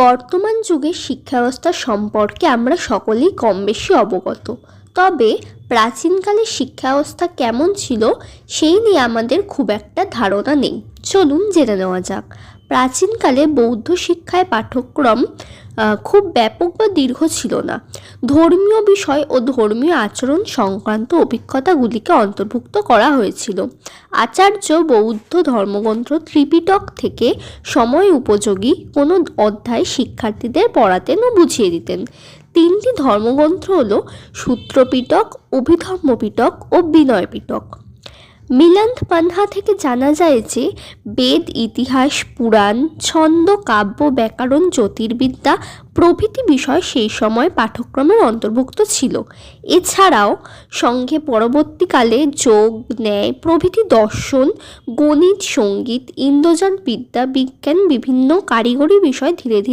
বর্তমান যুগের শিক্ষা ব্যবস্থা সম্পর্কে আমরা সকলেই কম বেশি অবগত। তবে প্রাচীনকালে শিক্ষা ব্যবস্থা কেমন ছিল, সেই নিয়ে আমাদের খুব একটা ধারণা নেই। চলুন জেনে নেওয়া যাক। প্রাচীনকালে বৌদ্ধ শিক্ষায় পাঠ্যক্রম খুব ব্যাপক বা দীর্ঘ ছিল না। ধর্মীয় বিষয় ও ধর্মীয় আচরণ সংক্রান্ত অভিজ্ঞতাগুলিকে অন্তর্ভুক্ত করা হয়েছিল। আচার্য বৌদ্ধ ধর্মগ্রন্থ ত্রিপিটক থেকে সময় উপযোগী কোনো অধ্যায় শিক্ষার্থীদের পড়াতেন ও বুঝিয়ে দিতেন। তিনটি ধর্মগ্রন্থ হল সূত্রপিটক অভিধর্মপিটক ও বিনয় মিলান্থ পান্হা থেকে জানা যায় যে, বেদ, ইতিহাস, পুরাণ, ছন্দ, কাব্য, ব্যাকরণ, জ্যোতির্বিদ্যা প্রভৃতি বিষয় সেই সময় পাঠ্যক্রমের অন্তর্ভুক্ত ছিল। এছাড়াও সঙ্গে পরবর্তীকালে যোগ, ন্যায়, প্রভৃতি দর্শন, গণিত, সংগীত, ইন্দ্রজাল বিদ্যা, বিজ্ঞান বিভিন্ন কারিগরি বিষয় ধীরে ধীরে